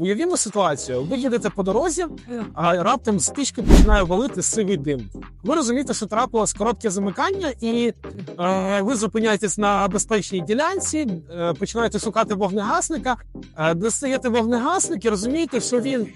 Уявімо ситуацію: ви їдете по дорозі, а раптом з пічки починає валити сивий дим. Ви розумієте, що трапилось коротке замикання, і е, ви зупиняєтесь на безпечній ділянці, е, починаєте шукати вогнегасника, е, достаєте вогнегасник і розумієте, що він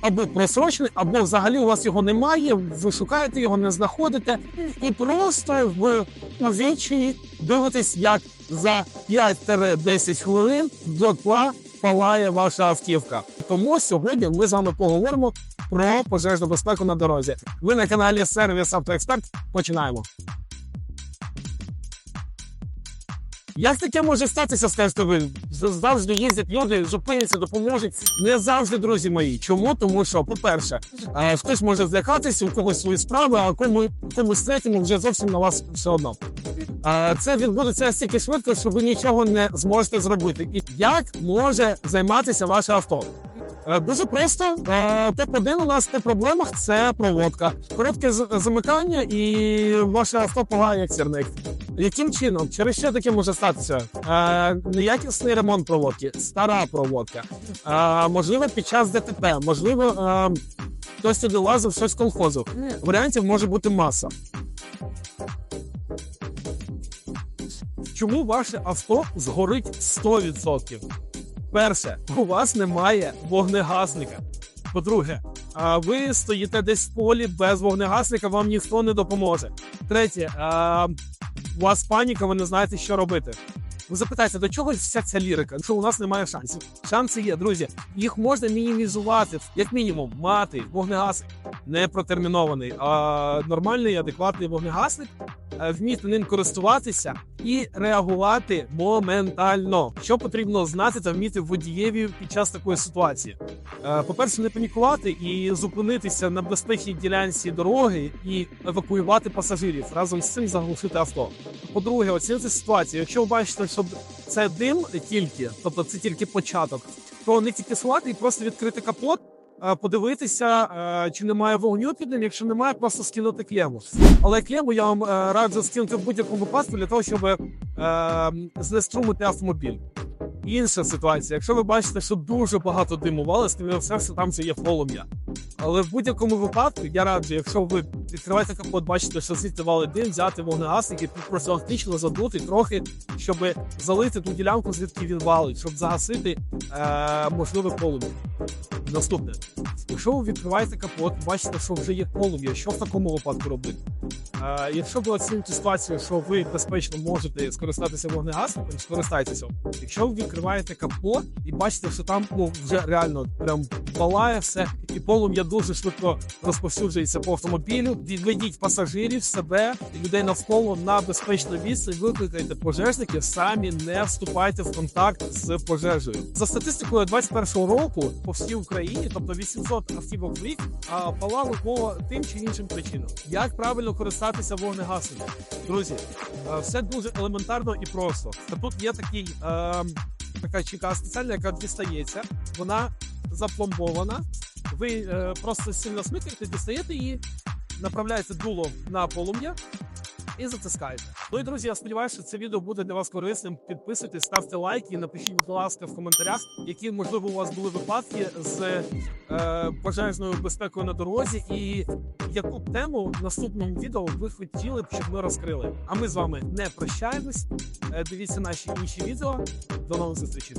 або просрочений, або взагалі у вас його немає. Ви шукаєте його, не знаходите, і просто в повічі дивитесь, як за 5-10 хвилин дотла палає ваша автівка. Тому сьогодні ми з вами поговоримо про пожежну безпеку на дорозі. Ви на каналі Сервіс Автоексперт. Починаємо. Як таке може статися, скажете ви? Завжди їздять люди, зупиняться, допоможуть. Не завжди, друзі мої. Чому? Тому що, по-перше, е, хтось може злякатися, у когось свої справи, а кому, комусь третьому вже зовсім на вас все одно. Це відбудеться настільки швидко, що ви нічого не зможете зробити. І як може займатися ваше авто? Е, Дуже просто Е, топ-1 у нас по проблемах це проводка. Коротке замикання і ваше авто погає як сірник. Яким чином? Через що таке може статися? Е, неякісний ремонт проводки, стара проводка. Е, можливо, під час ДТП, можливо, е, хтось сюди лазив щось колхозу. Варіантів може бути маса. Чому ваше авто згорить 100%? Перше, у вас немає вогнегасника. По-друге, а ви стоїте десь в полі без вогнегасника, вам ніхто не допоможе. Третє, а, у вас паніка, ви не знаєте, що робити. Ви запитаєте, до чого вся ця лірика? Що у нас немає шансів? Шанси є, друзі. Їх можна мінімізувати, як мінімум, мати вогнегасник не протермінований, а нормальний, адекватний вогнегасник, вміти ним користуватися і реагувати моментально. Що потрібно знати та вміти водієві під час такої ситуації? Е, По-перше, не панікувати і зупинитися на безпечній ділянці дороги і евакуювати пасажирів разом з цим заглушити авто. По-друге, оцінити ситуацію. Якщо ви бачите, що це дим тільки, тобто це тільки початок, то не тільки сховати і просто відкрити капот. Е, Подивитися, е, чи немає вогню під ним. Якщо немає, просто скинути клему. Але клему я вам е, раджу скинути в будь-якому випадку для того, щоб знеструмити автомобіль. Інша ситуація, якщо ви бачите, що дуже багато диму вали, скоріше все, що там це є полум'я. Але в будь-якому випадку я раджу, якщо ви відкриваєте капот, бачите, що звідти валить дим, взяти вогнегасник і профілактично задути трохи, щоб залити ту ділянку, звідки він валить, щоб загасити е, можливе полум'я. Наступне, якщо ви відкриваєте капот, бачите, що вже є полум'я, що в такому випадку робити? Якщо ви оціните ситуацію, що ви безпечно можете скористатися вогнегасником, скористайтеся. Якщо ви відкриваєте капот і бачите, що там ну, вже реально прям палає все, і полум'я дуже швидко розповсюджується по автомобілю, відведіть пасажирів, себе і людей навколо на безпечну відстань, викликайте пожежників, самі не вступайте в контакт з пожежею. За статистикою 21-го року по всій Україні, тобто 800 автівок в рік, палало по тим чи іншим причинам. Як правильно користатися вогнегасником? Друзі, е, все дуже елементарно і просто. Та тут є такий, е, така чека спеціальна, яка дістається. Вона запломбована. Ви е, просто сильно смикаєте, дістаєте її, направляється дуло на полум'я і затискаєте. Ну і друзі, я сподіваюся, що це відео буде для вас корисним. Підписуйтесь, ставте лайки і напишіть, будь ласка, в коментарях, які можливо у вас були випадки з е, пожежною безпекою на дорозі, і яку тему в наступному відео ви хотіли б, щоб ми розкрили. А ми з вами не прощаємось. Е, дивіться наші інші відео. До нових зустрічей.